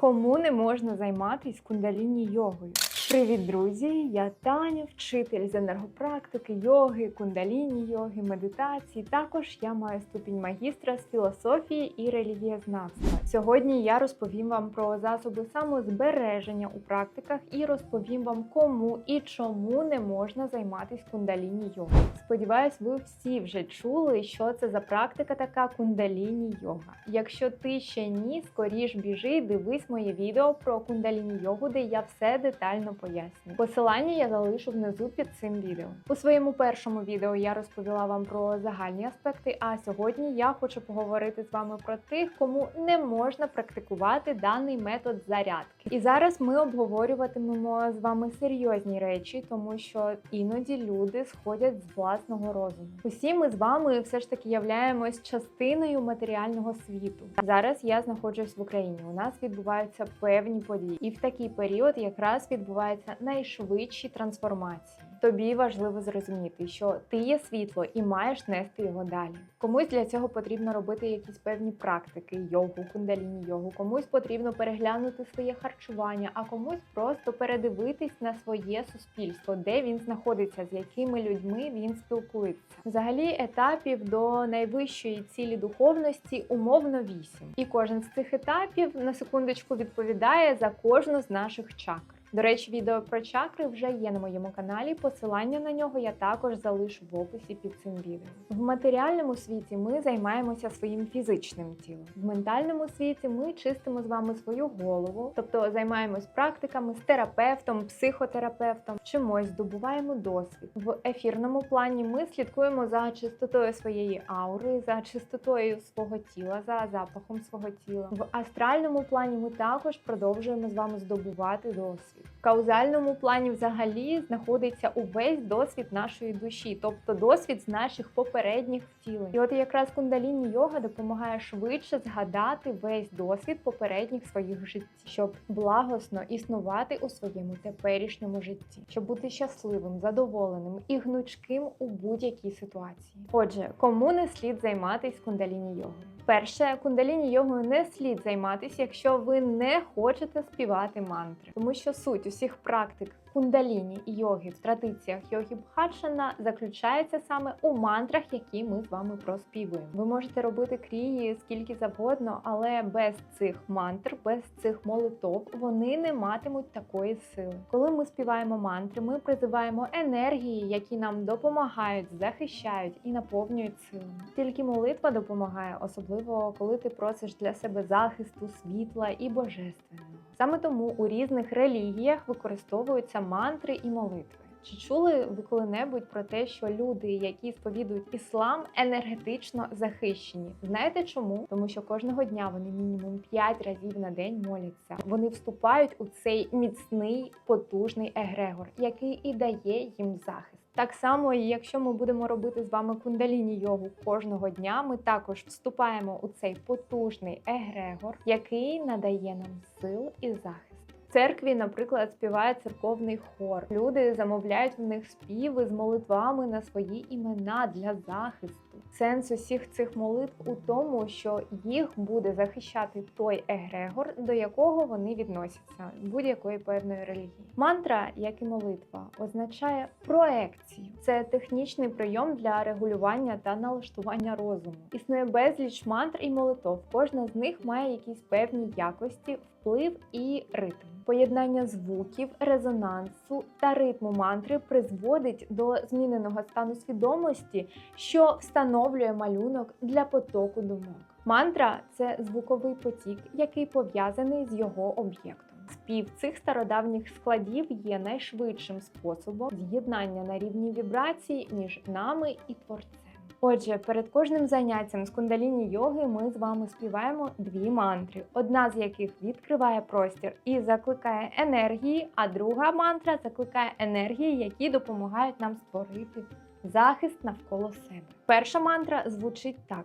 Кому не можна займатися кундаліні йогою? Привіт, друзі! Я Таня, вчитель з енергопрактики, йоги, кундаліні йоги, медитації. Також я маю ступінь магістра з філософії і релігієзнавства. Сьогодні я розповім вам про засоби самозбереження у практиках і розповім вам, кому і чому не можна займатися кундаліні йогою. Сподіваюсь, ви всі вже чули, що це за практика така кундаліні йога. Якщо ти ще ні, скоріш біжи, дивись моє відео про кундаліні йогу, де я все детально пояснюю. Посилання я залишу внизу під цим відео. У своєму першому відео я розповіла вам про загальні аспекти. А сьогодні я хочу поговорити з вами про тих, кому не можна практикувати даний метод зарядки. І зараз ми обговорюватимемо з вами серйозні речі, тому що іноді люди сходять з власного розуму. Усі ми з вами все ж таки являємось частиною матеріального світу. Зараз я знаходжусь в Україні. У нас відбуваються певні події, і в такий період якраз відбуваються найшвидші трансформації. Тобі важливо зрозуміти, що ти є світло і маєш нести його далі. Комусь для цього потрібно робити якісь певні практики, йогу, кундаліні йогу, комусь потрібно переглянути своє харчування, а комусь просто передивитись на своє суспільство, де він знаходиться, з якими людьми він спілкується. Взагалі, етапів до найвищої цілі духовності умовно вісім, і кожен з цих етапів на секундочку відповідає за кожну з наших чакр. До речі, відео про чакри вже є на моєму каналі. Посилання на нього я також залишу в описі під цим відео. В матеріальному світі ми займаємося своїм фізичним тілом. В ментальному світі ми чистимо з вами свою голову, тобто займаємось практиками з терапевтом, психотерапевтом, чимось здобуваємо досвід. В ефірному плані ми слідкуємо за чистотою своєї аури, за чистотою свого тіла, за запахом свого тіла. В астральному плані ми також продовжуємо з вами здобувати досвід. В каузальному плані взагалі знаходиться увесь досвід нашої душі, тобто досвід з наших попередніх втілень. І от якраз кундаліні йога допомагає швидше згадати весь досвід попередніх своїх життів, щоб благосно існувати у своєму теперішньому житті, щоб бути щасливим, задоволеним і гнучким у будь-якій ситуації. Отже, кому не слід займатися кундаліні йогою? Перше, кундаліні йогою не слід займатися, якщо ви не хочете співати мантри, тому що суть усіх практик кундаліні йоги в традиціях йоги Бхаджана заключається саме у мантрах, які ми з вами проспівуємо. Ви можете робити крії скільки завгодно, але без цих мантр, без цих молитов вони не матимуть такої сили. Коли ми співаємо мантри, ми призиваємо енергії, які нам допомагають, захищають і наповнюють силами. Тільки молитва допомагає, особливо коли ти просиш для себе захисту, світла і божественного. Саме тому у різних релігіях використовуються мантри і молитви. Чи чули ви коли-небудь про те, що люди, які сповідують іслам, енергетично захищені? Знаєте чому? Тому що кожного дня вони мінімум 5 разів на день моляться. Вони вступають у цей міцний потужний егрегор, який і дає їм захист. Так само, якщо ми будемо робити з вами кундаліні йогу кожного дня, ми також вступаємо у цей потужний егрегор, який надає нам сил і захист. В церкві, наприклад, співає церковний хор. Люди замовляють в них співи з молитвами на свої імена для захисту. Сенс усіх цих молитв у тому, що їх буде захищати той егрегор, до якого вони відносяться будь-якої певної релігії. Мантра, як і молитва, означає проекцію. Це технічний прийом для регулювання та налаштування розуму. Існує безліч мантр і молитов. Кожна з них має якісь певні якості, вплив і ритм. Поєднання звуків, резонансу та ритму мантри призводить до зміненого стану свідомості, що встановлює малюнок для потоку думок. Мантра це звуковий потік, який пов'язаний з його об'єктом. Спів цих стародавніх складів є найшвидшим способом з'єднання на рівні вібрацій між нами і творцем. Отже, перед кожним заняттям з кундаліні йоги ми з вами співаємо дві мантри, одна з яких відкриває простір і закликає енергії, а друга мантра закликає енергії, які допомагають нам створити захист навколо себе. Перша мантра звучить так: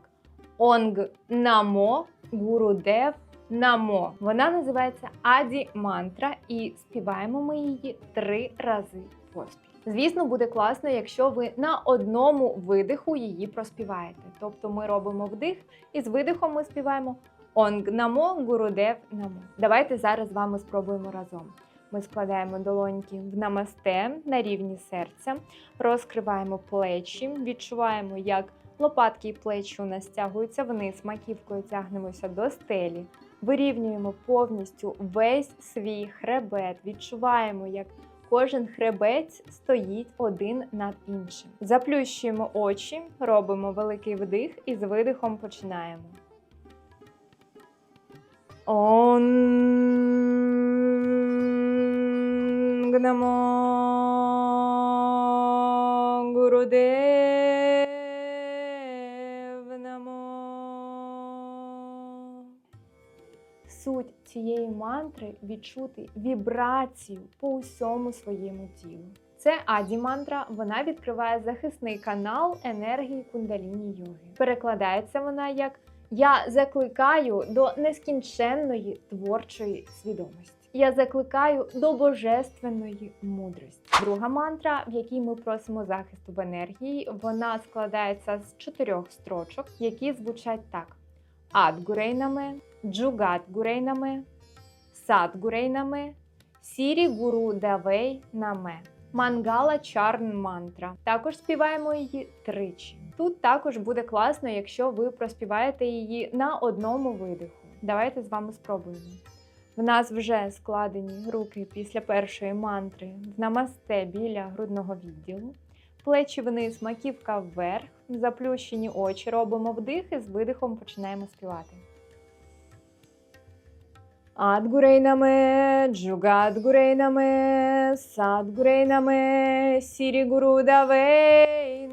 Онг Намо Гурудев Намо. Вона називається Аді мантра, і співаємо ми її три рази поспіль. Звісно, буде класно, якщо ви на одному видиху її проспіваєте. Тобто ми робимо вдих, і з видихом ми співаємо Онг намо, гурудев намо. Давайте зараз з вами спробуємо разом. Ми складаємо долоньки в намасте на рівні серця, розкриваємо плечі, відчуваємо, як лопатки і плечі у нас стягуються вниз, маківкою тягнемося до стелі. Вирівнюємо повністю весь свій хребет, відчуваємо, як кожен хребець стоїть один над іншим. Заплющуємо очі, робимо великий вдих і з видихом починаємо. Онг намо Гурудев намо. Суть цієї мантри відчути вібрацію по усьому своєму тілу. Це аді мантра, вона відкриває захисний канал енергії кундаліні йоги. Перекладається вона як я закликаю до нескінченної творчої свідомості. Я закликаю до божественної мудрості. Друга мантра, в якій ми просимо захисту в енергії, вона складається з чотирьох строчок, які звучать так: Ад гурейнаме, Джугат гурейнаме, Сад Сірі гуру давей наме. Мангала Чарн мантра. Також співаємо її тричі. Тут також буде класно, якщо ви проспіваєте її на одному видиху. Давайте з вами спробуємо. В нас вже складені руки після першої мантри в намасте біля грудного відділу. Плечі вниз, маківка вверх, заплющені очі, робимо вдих і з видихом починаємо співати. Адгурейнаме, джугадгурейнаме, садгурейнаме, сірігурудавейнаме.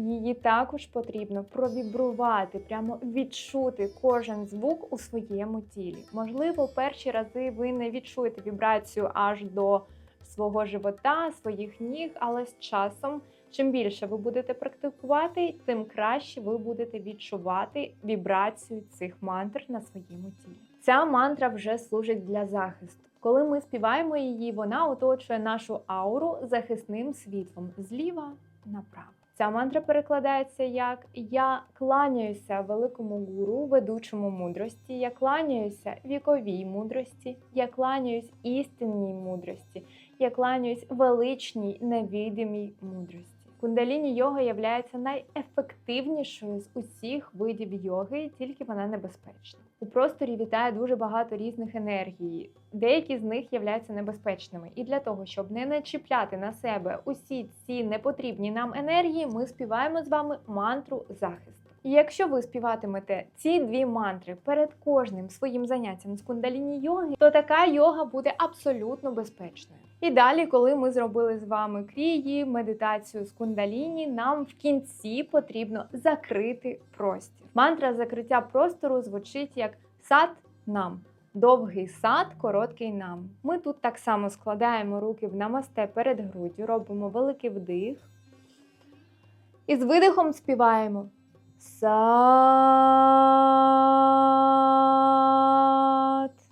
Її також потрібно провібрувати, прямо відчути кожен звук у своєму тілі. Можливо, перші рази ви не відчуєте вібрацію аж до свого живота, своїх ніг, але з часом, чим більше ви будете практикувати, тим краще ви будете відчувати вібрацію цих мантр на своєму тілі. Ця мантра вже служить для захисту. Коли ми співаємо її, вона оточує нашу ауру захисним світлом зліва направо. Ця мантра перекладається як Я кланяюся великому гуру, ведучому мудрості, я кланяюся віковій мудрості, я кланяюсь істинній мудрості, я кланяюсь величній невидимій мудрості. Кундаліні йога є найефективнішою з усіх видів йоги, тільки вона небезпечна. У просторі вітає дуже багато різних енергій. Деякі з них являються небезпечними. І для того, щоб не начіпляти на себе усі ці непотрібні нам енергії, ми співаємо з вами мантру захисту. І якщо ви співатимете ці дві мантри перед кожним своїм заняттям з кундаліні йоги, то така йога буде абсолютно безпечною. І далі, коли ми зробили з вами крії, медитацію з кундаліні, нам в кінці потрібно закрити простір. Мантра закриття простору звучить як сад нам. Довгий сад, короткий нам. Ми тут так само складаємо руки в намасте перед груддю, робимо великий вдих. І з видихом співаємо сад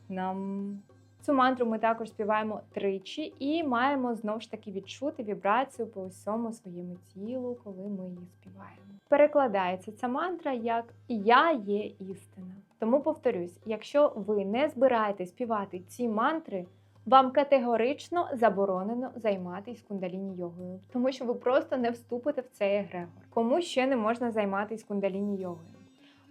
нам. Цю мантру ми також співаємо тричі і маємо знову ж таки відчути вібрацію по усьому своєму тілу, коли ми її співаємо. Перекладається ця мантра як Я є істина. Тому повторюсь: якщо ви не збираєтесь співати ці мантри, вам категорично заборонено займатися кундаліні йогою, тому що ви просто не вступите в цей егрегор. Кому ще не можна займатися кундаліні йогою?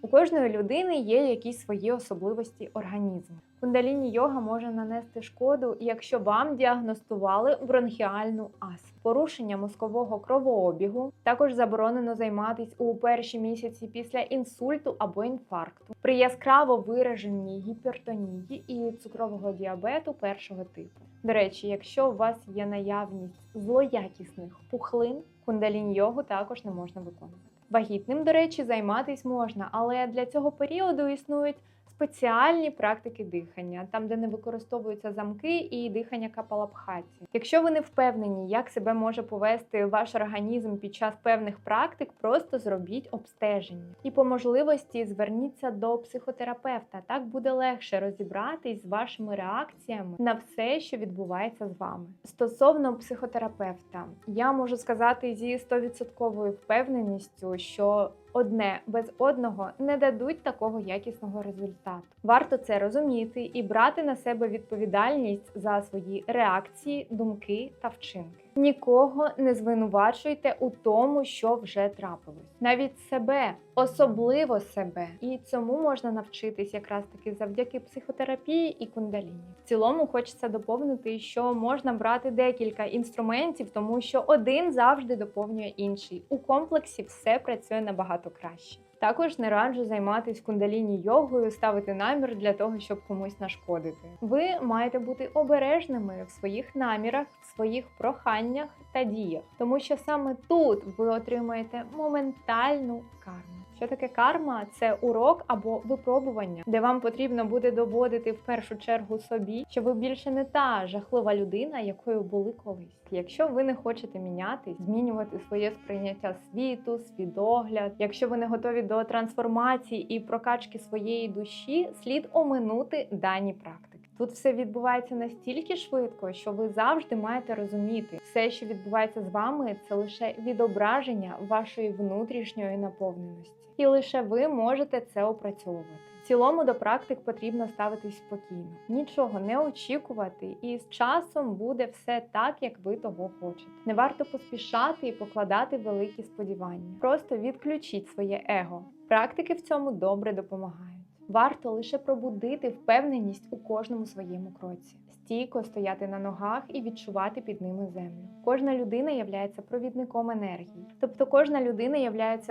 У кожної людини є якісь свої особливості організму. Кундаліні йога може нанести шкоду, якщо вам діагностували бронхіальну астму. порушення мозкового кровообігу. Також заборонено займатися у перші місяці після інсульту або інфаркту, при яскраво вираженій гіпертонії і цукрового діабету першого типу. До речі, якщо у вас є наявність злоякісних пухлин, кундалінь йогу також не можна виконувати. Вагітним, до речі, займатись можна, але для цього періоду існують спеціальні практики дихання, там, де не використовуються замки і дихання капалабхаті. Якщо ви не впевнені, як себе може повести ваш організм під час певних практик, просто зробіть обстеження. І по можливості зверніться до психотерапевта. Так буде легше розібратись з вашими реакціями на все, що відбувається з вами. Стосовно психотерапевта, я можу сказати зі 100% впевненістю, що одне без одного не дадуть такого якісного результату. Варто це розуміти і брати на себе відповідальність за свої реакції, думки та вчинки. Нікого не звинувачуйте у тому, що вже трапилось, навіть себе, особливо себе, і цьому можна навчитись якраз таки завдяки психотерапії і кундаліні. В цілому хочеться доповнити, що можна брати декілька інструментів, тому що один завжди доповнює інший. У комплексі все працює набагато краще. Також не раджу займатися кундаліні йогою, ставити намір для того, щоб комусь нашкодити. Ви маєте бути обережними в своїх намірах, в своїх проханнях та діях, тому що саме тут ви отримаєте моментальну карму. Що таке карма? Це урок або випробування, де вам потрібно буде доводити в першу чергу собі, що ви більше не та жахлива людина, якою були колись. Якщо ви не хочете мінятись, змінювати своє сприйняття світу, свідогляд, якщо ви не готові до трансформації і прокачки своєї душі, слід оминути дані практики. Тут все відбувається настільки швидко, що ви завжди маєте розуміти, все, що відбувається з вами, це лише відображення вашої внутрішньої наповненості, і лише ви можете це опрацьовувати. В цілому до практик потрібно ставитись спокійно, нічого не очікувати, і з часом буде все так, як ви того хочете. Не варто поспішати і покладати великі сподівання. Просто відключіть своє его. Практики в цьому добре допомагають. Варто лише пробудити впевненість у кожному своєму кроці, стійко стояти на ногах і відчувати під ними землю. Кожна людина є провідником енергії, тобто кожна людина є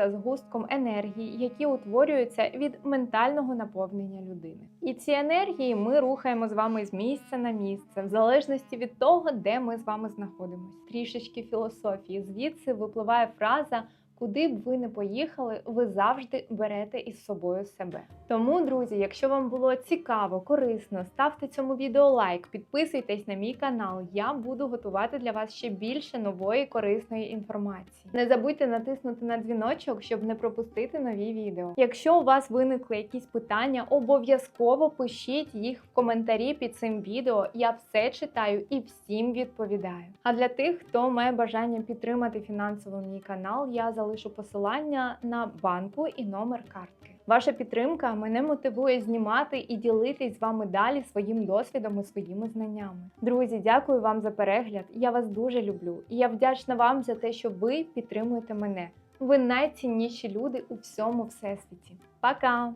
згустком енергії, які утворюються від ментального наповнення людини. І ці енергії ми рухаємо з вами з місця на місце, в залежності від того, де ми з вами знаходимося. Трішечки філософії звідси випливає фраза. Куди б ви не поїхали, ви завжди берете із собою себе. Тому, друзі, якщо вам було цікаво, корисно, ставте цьому відео лайк, підписуйтесь на мій канал. Я буду готувати для вас ще більше нової корисної інформації. Не забудьте натиснути на дзвіночок, щоб не пропустити нові відео. Якщо у вас виникли якісь питання, обов'язково пишіть їх в коментарі під цим відео. Я все читаю і всім відповідаю. А для тих, хто має бажання підтримати фінансово мій канал, я залишу посилання на банку і номер картки. Ваша підтримка мене мотивує знімати і ділитись з вами далі своїм досвідом і своїми знаннями. Друзі, дякую вам за перегляд. Я вас дуже люблю, і я вдячна вам за те, що ви підтримуєте мене. Ви найцінніші люди у всьому всесвіті. Пока!